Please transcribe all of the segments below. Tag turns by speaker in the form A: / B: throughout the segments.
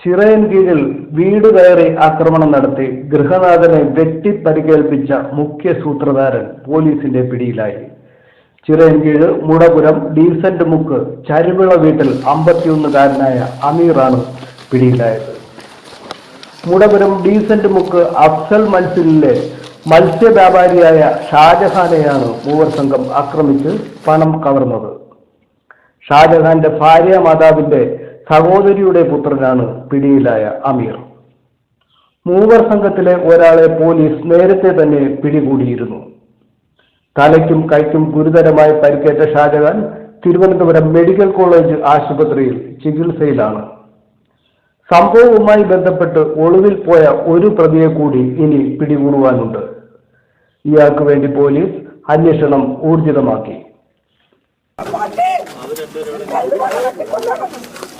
A: ചിറയൻ കീഴിൽ വീട് കയറി ആക്രമണം നടത്തി ഗൃഹനാഥനെ വെട്ടി പരിക്കേൽപ്പിച്ച മുഖ്യ സൂത്രധാരൻ പോലീസിന്റെ പിടിയിലായി. ചിറയൻ കീഴ് മുടപുരം ഡീസന്റ് മുക്ക് ചരുവിള വീട്ടിൽ അമ്പത്തിയൊന്നുകാരനായ അമീറാണ് പിടിയിലായത്. മുടപുരം ഡീസന്റ് മുക്ക് അഫ്സൽ മത്സ്യനിലെ മത്സ്യവ്യാപാരിയായ ഷാജഹാനെയാണ് മൂവർ സംഘം ആക്രമിച്ച് പണം കവർന്നത്. ഷാജഹാന്റെ ഭാര്യ മാതാവിന്റെ സഹോദരിയുടെ പുത്രനാണ് പിടിയിലായ അമീർ. മൂവർ സംഘത്തിലെ ഒരാളെ പോലീസ് നേരത്തെ തന്നെ പിടികൂടിയിരുന്നു. തലയ്ക്കും കൈക്കും ഗുരുതരമായി പരിക്കേറ്റ ഷാജഹാൻ തിരുവനന്തപുരം മെഡിക്കൽ കോളേജ് ആശുപത്രിയിൽ ചികിത്സയിലാണ്. സംഭവവുമായി ബന്ധപ്പെട്ട് ഒളിവിൽ പോയ ഒരു പ്രതിയെ കൂടി ഇനി പിടികൂടുവാനുണ്ട്. ഇയാൾക്ക് വേണ്ടി പോലീസ് അന്വേഷണം ഊർജിതമാക്കി.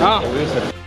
B: 아.